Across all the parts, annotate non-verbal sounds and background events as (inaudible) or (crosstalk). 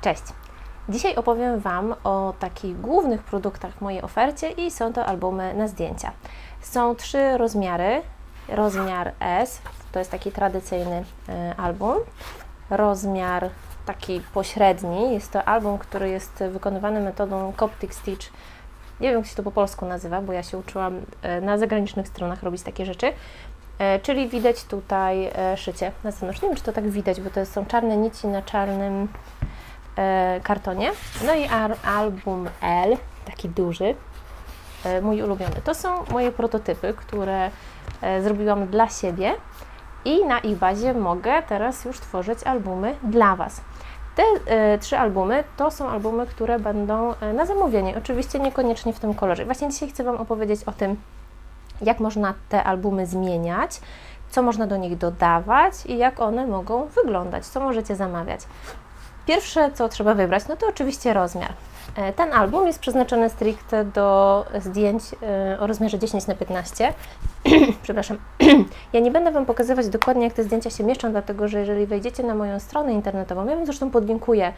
Cześć! Dzisiaj opowiem Wam o takich głównych produktach w mojej ofercie i są to albumy na zdjęcia. Są trzy rozmiary. Rozmiar S to jest taki tradycyjny e, album. Rozmiar taki pośredni jest to album, który jest wykonywany metodą Coptic Stitch. Nie wiem, jak się to po polsku nazywa, bo ja się uczyłam e, na zagranicznych stronach robić takie rzeczy. E, czyli widać tutaj szycie na zewnątrz. Nie wiem, czy to tak widać, bo to są czarne nici na czarnym kartonie. No i album L, taki duży, e, mój ulubiony. To są moje prototypy, które e, zrobiłam dla siebie i na ich bazie mogę teraz już tworzyć albumy dla Was. Te e, trzy albumy to są albumy, które będą e, na zamówienie, oczywiście niekoniecznie w tym kolorze. Właśnie dzisiaj chcę Wam opowiedzieć o tym, jak można te albumy zmieniać, co można do nich dodawać i jak one mogą wyglądać, co możecie zamawiać. Pierwsze, co trzeba wybrać, no to oczywiście rozmiar. E, Ten album jest przeznaczony stricte do zdjęć e, o rozmiarze 10 na 15 (clears throat) Przepraszam. (clears throat) ja nie będę Wam pokazywać dokładnie, jak te zdjęcia się mieszczą, dlatego że jeżeli wejdziecie na moją stronę internetową, ja Wam zresztą podlinkuję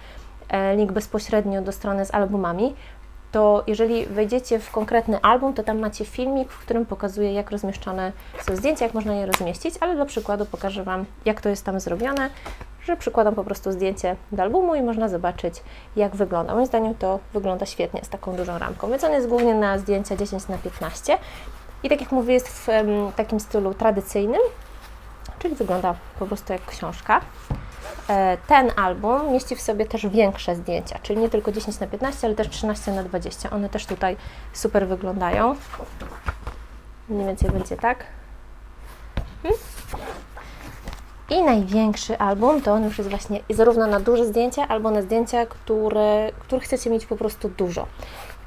e, link bezpośrednio do strony z albumami, to jeżeli wejdziecie w konkretny album, to tam macie filmik, w którym pokazuję, jak rozmieszczone są zdjęcia, jak można je rozmieścić, ale dla przykładu pokażę Wam, jak to jest tam zrobione, że przykładam po prostu zdjęcie do albumu i można zobaczyć, jak wygląda. Moim zdaniem to wygląda świetnie z taką dużą ramką, więc on jest głównie na zdjęcia 10 na 15 i tak jak mówię, jest w takim stylu tradycyjnym, czyli wygląda po prostu jak książka. E, Ten album mieści w sobie też większe zdjęcia, czyli nie tylko 10 na 15, ale też 13 na 20. One też tutaj super wyglądają. Mniej więcej będzie tak. Mhm. I największy album to on już jest właśnie zarówno na duże zdjęcia, albo na zdjęcia, które, których chcecie mieć po prostu dużo.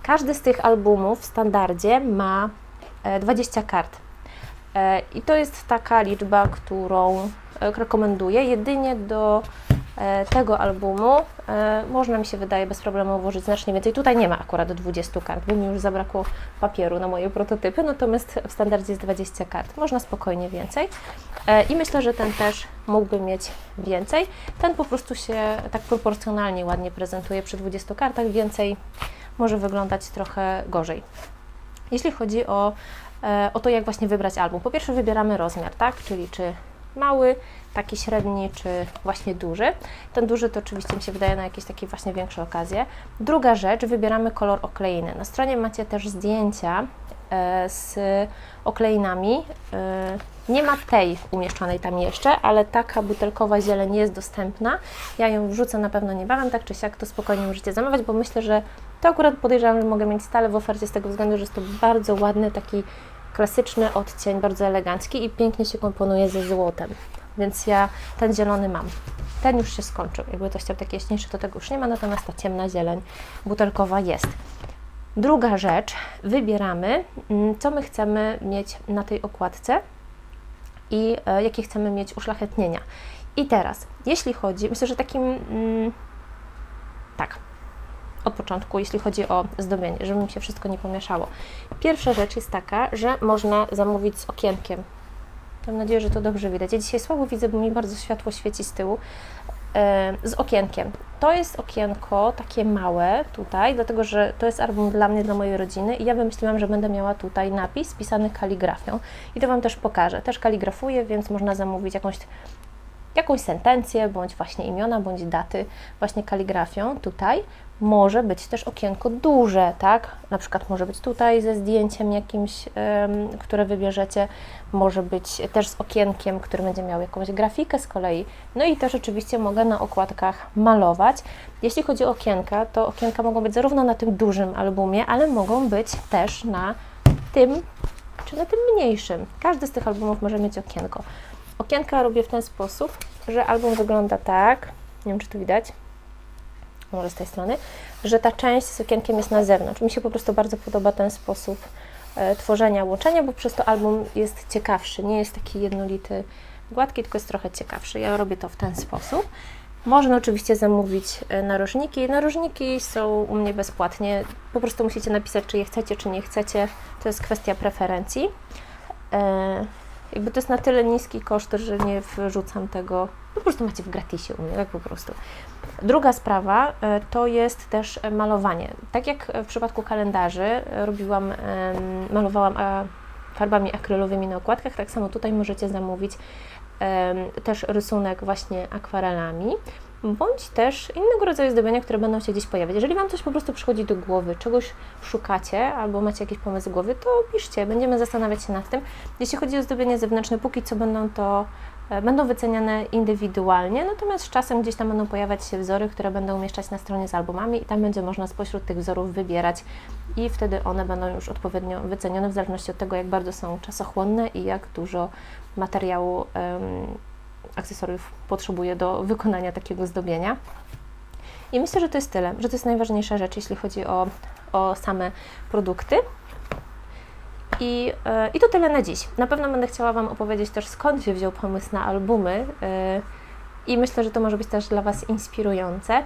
Każdy z tych albumów w standardzie ma e, 20 kart. E, I to jest taka liczba, którą e, rekomenduję. Jedynie do e, tego albumu e, można mi się wydaje bez problemu włożyć znacznie więcej. Tutaj nie ma akurat 20 kart, bo mi już zabrakło papieru na moje prototypy, natomiast w standardzie jest 20 kart. Można spokojnie więcej. E, I myślę, że ten też mógłby mieć więcej. Ten po prostu się tak proporcjonalnie ładnie prezentuje przy 20 kartach, więcej może wyglądać trochę gorzej. Jeśli chodzi o, e, o to, jak właśnie wybrać album. Po pierwsze wybieramy rozmiar, tak? Czyli czy mały, taki średni, czy właśnie duży. Ten duży to oczywiście mi się wydaje na jakieś takie właśnie większe okazje. Druga rzecz, wybieramy kolor okleiny. Na stronie macie też zdjęcia e, z okleinami. E, nie ma tej umieszczonej tam jeszcze, ale taka butelkowa zieleń jest dostępna. Ja ją wrzucę na pewno niebawem, tak czy siak to spokojnie możecie zamawiać, bo myślę, że to akurat podejrzewam, że mogę mieć stale w ofercie z tego względu, że jest to bardzo ładny, taki klasyczny odcień, bardzo elegancki i pięknie się komponuje ze złotem. Więc ja ten zielony mam. Ten już się skończył. Jakby ktoś chciał taki jaśniejszy, to tego już nie ma, natomiast ta ciemna zieleń butelkowa jest. Druga rzecz, wybieramy, mm, co my chcemy mieć na tej okładce i e, jakie chcemy mieć uszlachetnienia. I teraz, jeśli chodzi, myślę, że takim, mm, tak, od początku, jeśli chodzi o zdobienie, żeby mi się wszystko nie pomieszało. Pierwsza rzecz jest taka, że można zamówić z okienkiem. Mam nadzieję, że to dobrze widać. Ja dzisiaj słabo widzę, bo mi bardzo światło świeci z tyłu. Z okienkiem. To jest okienko takie małe tutaj, dlatego że to jest album dla mnie, dla mojej rodziny i ja wymyśliłam, że będę miała tutaj napis pisany kaligrafią i to Wam też pokażę. Też kaligrafuję, więc można zamówić jakąś jakąś sentencję, bądź właśnie imiona, bądź daty właśnie kaligrafią tutaj. Może być też okienko duże, tak? Na przykład może być tutaj ze zdjęciem jakimś, które wybierzecie. Może być też z okienkiem, który będzie miał jakąś grafikę z kolei. No i też oczywiście mogę na okładkach malować. Jeśli chodzi o okienka, to okienka mogą być zarówno na tym dużym albumie, ale mogą być też na tym, czy na tym mniejszym. Każdy z tych albumów może mieć okienko. Okienka robię w ten sposób, że album wygląda tak, nie wiem czy tu widać, może z tej strony, że ta część z okienkiem jest na zewnątrz. Mi się po prostu bardzo podoba ten sposób e, tworzenia łączenia, bo przez to album jest ciekawszy, nie jest taki jednolity, gładki, tylko jest trochę ciekawszy. Ja robię to w ten sposób. Można oczywiście zamówić e, narożniki. Narożniki są u mnie bezpłatnie. Po prostu musicie napisać, czy je chcecie, czy nie chcecie. To jest kwestia preferencji. Jakby to jest na tyle niski koszt, że nie wrzucam tego, po prostu macie w gratisie u mnie, tak po prostu. Druga sprawa e, to jest też malowanie. Tak jak w przypadku kalendarzy e, robiłam, malowałam e, farbami akrylowymi na okładkach, tak samo tutaj możecie zamówić też rysunek właśnie akwarelami, bądź też innego rodzaju zdobienia, które będą się gdzieś pojawiać. Jeżeli Wam coś po prostu przychodzi do głowy, czegoś szukacie albo macie jakiś pomysł z głowy, to piszcie, będziemy zastanawiać się nad tym. Jeśli chodzi o zdobienie zewnętrzne, póki co będą to e, będą wyceniane indywidualnie, natomiast z czasem gdzieś tam będą pojawiać się wzory, które będą umieszczać na stronie z albumami i tam będzie można spośród tych wzorów wybierać i wtedy one będą już odpowiednio wycenione w zależności od tego, jak bardzo są czasochłonne i jak dużo materiału em, akcesoriów potrzebuje do wykonania takiego zdobienia. I myślę, że to jest tyle, że to jest najważniejsza rzecz, jeśli chodzi o, o same produkty. I, e, I to tyle na dziś. Na pewno będę chciała Wam opowiedzieć też, skąd się wziął pomysł na albumy. e, I myślę, że to może być też dla Was inspirujące.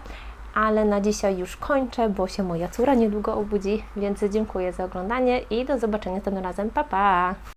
Ale na dzisiaj już kończę, bo się moja córa niedługo obudzi, więc dziękuję za oglądanie i do zobaczenia tym razem. Pa, pa!